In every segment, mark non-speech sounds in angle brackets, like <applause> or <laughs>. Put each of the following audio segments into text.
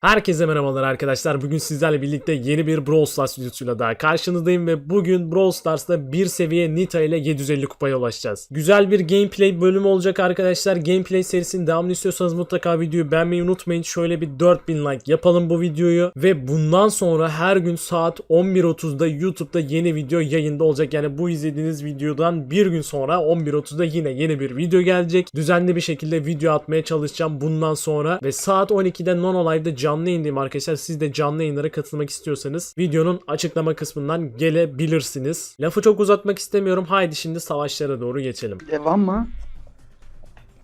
Herkese merhabalar arkadaşlar. Bugün sizlerle birlikte yeni bir Brawl Stars videosuyla daha karşınızdayım ve bugün Brawl Stars'ta bir seviye Nita ile 750 kupaya ulaşacağız. Güzel bir gameplay bölümü olacak arkadaşlar. Gameplay serisinin devamını istiyorsanız mutlaka videoyu beğenmeyi unutmayın. Şöyle bir 4000 like yapalım bu videoyu ve bundan sonra her gün saat 11.30'da YouTube'da yeni video yayında olacak. Yani bu izlediğiniz videodan bir gün sonra 11.30'da yine yeni bir video gelecek. Düzenli bir şekilde video atmaya çalışacağım bundan sonra ve saat 12'de Nono Live'da canlı yayındayım arkadaşlar. Siz de canlı yayınlara katılmak istiyorsanız videonun açıklama kısmından gelebilirsiniz. Lafı çok uzatmak istemiyorum. Haydi şimdi savaşlara doğru geçelim. Devam mı?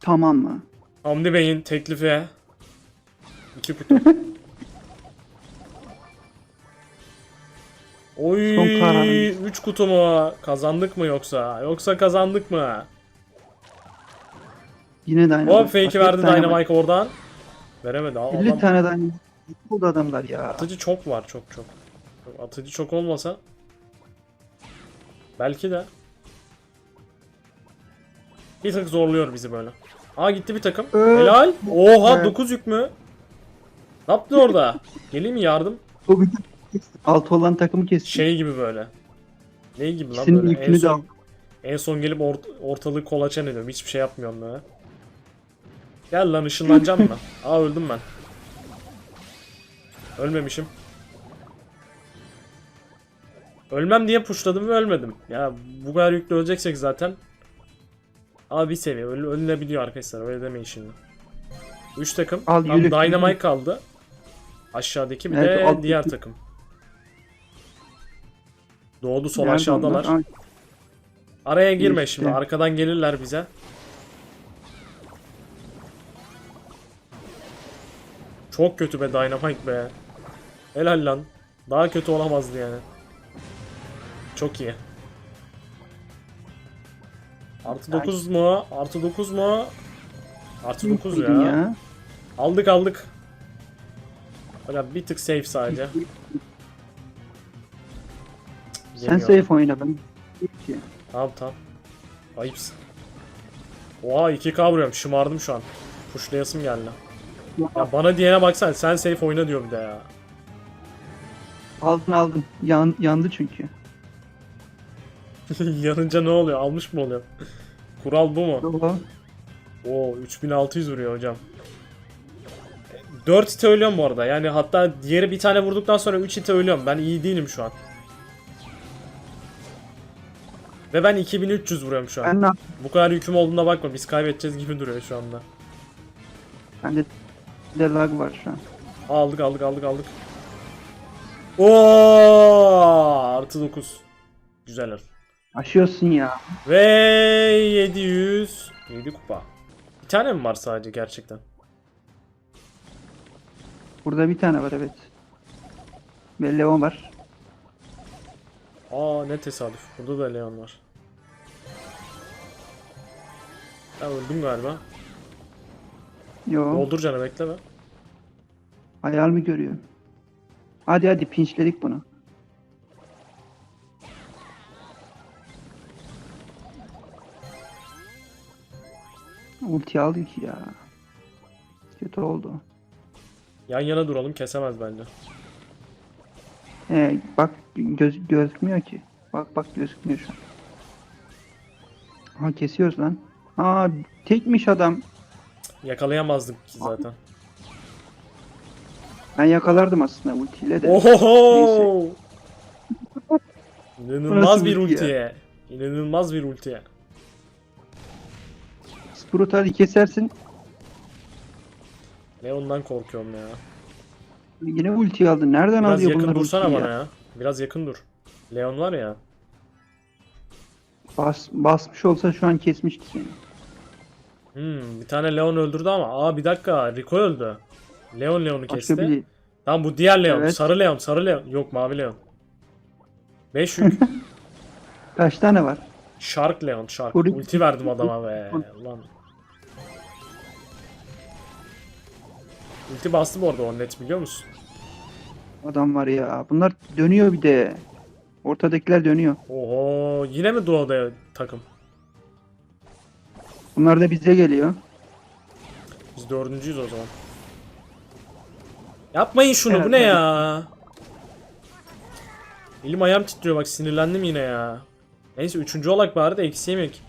Tamam mı? Hamdi Bey'in teklifi iki kutu. <laughs> Oy Son kararımız. 3 kutu mu? Kazandık mı yoksa? Yoksa kazandık mı? Yine Dynamite. Hop fake'i verdi Dynamite oradan. Veremedi. Aa, 50 adam- tane Dynamite oldu adamlar ya. Atıcı çok var çok çok. Atıcı çok olmasa belki de bir tık zorluyor bizi böyle. Aa gitti bir takım. Ee, Helal. Oha evet. 9 yük mü? Ne yaptın orada? <laughs> Geleyim mi yardım? O altı olan takımı kesti. Şey gibi böyle. Ne gibi lan İkisinin böyle? En de son, al. en son gelip ort- ortalığı kolaçan ediyorum. Hiçbir şey yapmıyorum böyle. Gel lan ışınlanacağım mı? Aa öldüm ben. Ölmemişim. Ölmem diye pushladım ve ölmedim. Ya bu kadar yüklü öleceksek zaten. Ama bir seviye öl ölünebiliyor arkadaşlar öyle demeyin şimdi. 3 takım. Al, Tam yürü. Dynamite kaldı. Aşağıdaki bir Evet, de alt- diğer takım. Doğdu sol Nerede aşağıdalar. onlar? Araya girme şimdi. Arkadan gelirler bize. Çok kötü be Dynamite be. Helal lan. Daha kötü olamazdı yani. Çok iyi. Artı 9 mu? Artı 9 mu? Artı 9 yükledin ya. Aldık aldık. Böyle bir tık safe sadece. <laughs> Sen safe oyna ben. Ki. Tamam tamam. Ayıpsın. Oha 2K vuruyorum. Şımardım şu an. Pushlayasım geldi. Ya bana diyene baksana sen safe oyna diyor bir de ya. Aldın aldın. Yan, yandı çünkü. <laughs> Yanınca ne oluyor? Almış mı oluyor? Kural bu mu? Doğru. Oo 3600 vuruyor hocam. 4 hite ölüyorum bu arada. Yani hatta diğeri bir tane vurduktan sonra 3 hite ölüyorum. Ben iyi değilim şu an. Ve ben 2300 vuruyorum şu an. Ben ne yaptım? Bu kadar yüküm olduğuna bakma. Biz kaybedeceğiz gibi duruyor şu anda. Bende de lag var şu an. Aldık aldık aldık aldık. Oo artı 9. Güzel. Aşıyorsun ya. Ve 700 7 kupa. Bir tane mi var sadece gerçekten? Burada bir tane var evet. Ve Leon var. Aa ne tesadüf. Burada da Leon var. Ben öldüm galiba. Yo. Doldur canı bekleme. Hayal mi görüyor? Hadi hadi pinçledik bunu. Ulti aldık ya. Kötü oldu. Yan yana duralım kesemez bence. He, bak göz, gözükmüyor ki. Bak bak gözükmüyor şu an. Ha kesiyoruz lan. Aa tekmiş adam. Yakalayamazdık ki zaten. Ben yakalardım aslında ultiyle de. Oho! İnanılmaz bir ulti ya? ultiye. İnanılmaz bir ultiye. Sprout hadi kesersin. Leon'dan korkuyorum ya. Yine ulti aldın. Nereden Biraz alıyor yakın bunlar dursana ultiyi bana ya? ya. Biraz yakın dur. Leon var ya. Bas, basmış olsa şu an kesmişti seni. Hmm, bir tane Leon öldürdü ama. Aa bir dakika. Rico öldü. Leon Leon'u Başka kesti. bir Tamam bu diğer Leon. Evet. Sarı Leon. Sarı Leon. Yok mavi Leon. 5 yük. <laughs> kaç tane var? Shark Leon. Shark. Koru- Ulti verdim adama be. Ulan. Ulti bastı bu arada o net biliyor musun? Adam var ya. Bunlar dönüyor bir de. Ortadakiler dönüyor. Oho yine mi Duo'da takım? Bunlar da bize geliyor. Biz dördüncüyüz o zaman. Yapmayın şunu bu Evet, ne hadi. ya? Elim ayağım titriyor bak sinirlendim yine ya. Neyse üçüncü olak bari de eksi yemek.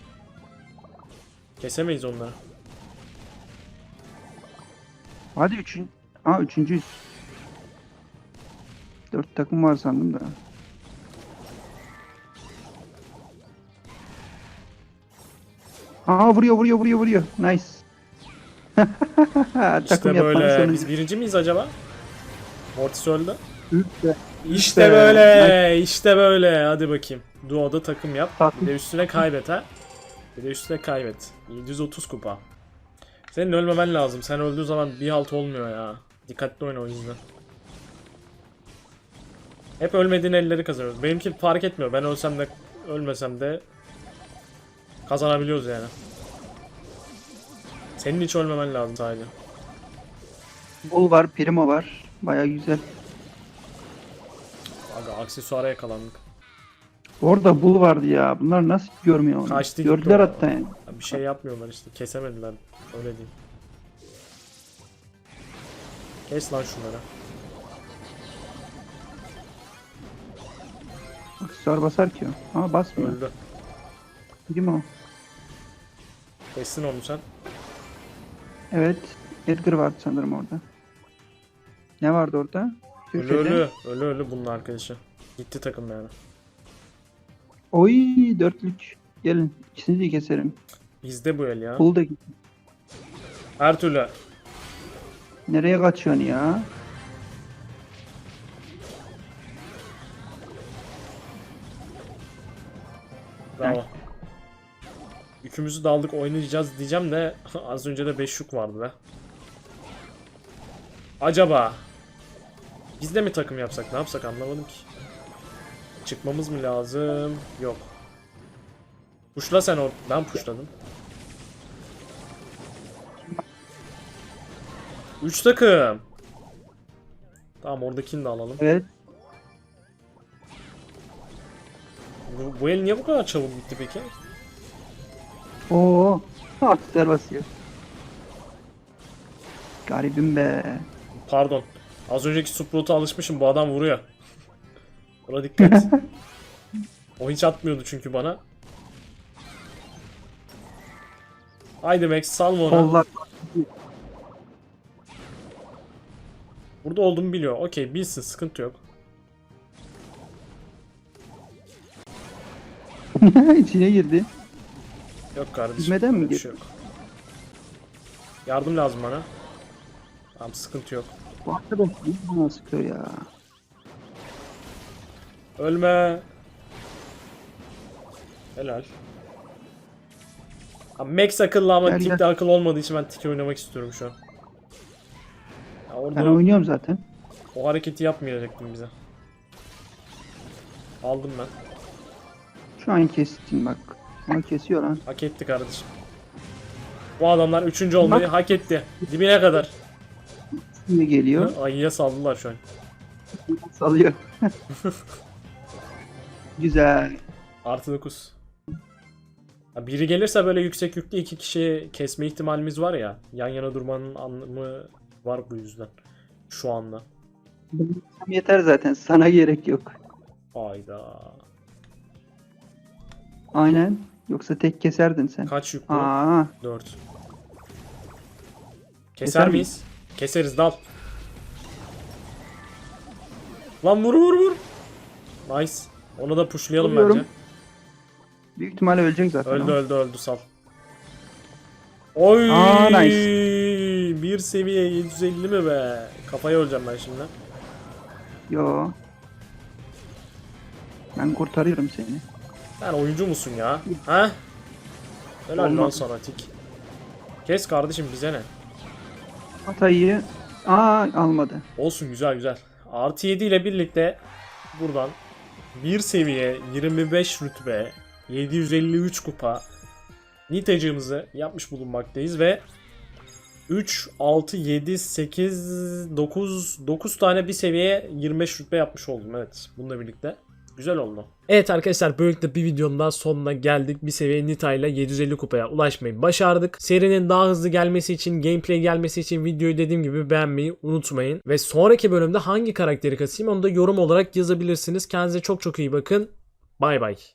Kesemeyiz onları. Hadi üçün. Aa üçüncüyüz. Dört takım var sandım da. Aa vuruyor vuruyor vuruyor vuruyor. Nice. <laughs> İşte takım böyle. sonuncu. Biz birinci miyiz acaba? Mortis öldü. İşte be. böyle. işte böyle. Hadi bakayım. Duo'da takım yap. Takım. Bir de üstüne kaybet ha. Bir de üstüne kaybet. 730 kupa. Senin ölmemen lazım. Sen öldüğün zaman bir halt olmuyor ya. Dikkatli oyna o yüzden. Hep ölmediğin elleri kazanıyoruz. Benimki fark etmiyor. Ben ölsem de ölmesem de kazanabiliyoruz yani. Senin hiç ölmemen lazım sadece. Bul var, Primo var. Baya güzel. Aga aksesuara yakalandık. Orada bul vardı ya. Bunlar nasıl görmüyor onu? Kaçtı Gördüler o. hatta yani. Ya Bir şey yapmıyorlar işte. Kesemediler. Öyle diyeyim. Kes lan şunları. Aksesuar basar ki o. Ama basmıyor. Öldü. Primo. Kessin onu sen. Evet. Edgar vardı sanırım orada. Ne vardı orada? Ölü ölü. Ölü ölü bunun arkadaşı. Gitti takım yani. Oy dörtlük. Gelin. İkisini de keserim. Bizde bu el ya. Bul da git. Her türlü. Nereye kaçıyorsun ya? Bravo. Yükümüzü daldık oynayacağız diyeceğim de <laughs> az önce de 5 yük vardı be. Acaba biz de mi takım yapsak ne yapsak anlamadım ki. Çıkmamız mı lazım? Yok. Puşla sen or ben puşladım. 3 takım. Tamam oradakini de alalım. Evet. Bu, bu el niye bu kadar çabuk bitti peki? Oo. Aksesuar basıyor. Garibim be. Pardon. Az önceki Sprout'a alışmışım. Bu adam vuruyor. Buna dikkat. <laughs> o hiç atmıyordu çünkü bana. Haydi Max salma onu. Kollar. Burada olduğumu biliyor. Okey bilsin sıkıntı yok. <laughs> İçine girdi. Yok kardeşim. Hizmeden mi bir şey yok. Yardım lazım bana. Tamam sıkıntı yok. Bu arkadaş niye bana sıkıyor ya? Ölme. Helal. Ha, Max akıllı ama Gel, de akıl olmadığı için ben Tik oynamak istiyorum şu an. Ya orada Ben oynuyorum zaten. o hareketi yapmayacaktın bize. Aldım ben. Şu an kestin bak. Onu kesiyor lan. Hak etti kardeşim. Bu adamlar üçüncü olmayı hak etti. Dibine kadar. Şimdi geliyor. Ayıya saldılar şu an. <laughs> Salıyor. <laughs> Güzel. Artı 9. Ha, biri gelirse böyle yüksek yüklü iki kişi kesme ihtimalimiz var ya. Yan yana durmanın anlamı var bu yüzden. Şu anda. <laughs> Yeter zaten. Sana gerek yok. Ayda. Aynen. Yoksa tek keserdin sen. Kaç yük bu? Aa, 4. Keser, Keser miyiz? Keseriz dal. Lan vur vur vur. Nice. Onu da pushlayalım Vuruyorum. bence. büyük ihtimalle ölecek zaten. Öldü o. öldü öldü sal. Oy! Aa, nice. Bir seviye 750 mi be? Kafaya öleceğim ben şimdi. Yo. Ben kurtarıyorum seni. Sen oyuncu musun ya? Ha? Helal lan sana tik. Kes kardeşim bize ne? Hatayı Aa almadı. Olsun güzel güzel. Artı 7 ile birlikte buradan bir seviye 25 rütbe 753 kupa Nitacığımızı yapmış bulunmaktayız ve 3, 6, 7, 8, 9, 9 tane bir seviye 25 rütbe yapmış oldum evet bununla birlikte. Güzel oldu. Evet arkadaşlar böylelikle bir videonun daha sonuna geldik. Bir seviye Nita ile 750 kupaya ulaşmayı başardık. Serinin daha hızlı gelmesi için, gameplay gelmesi için videoyu dediğim gibi beğenmeyi unutmayın. Ve sonraki bölümde hangi karakteri kasayım onu da yorum olarak yazabilirsiniz. Kendinize çok çok iyi bakın. Bay bay.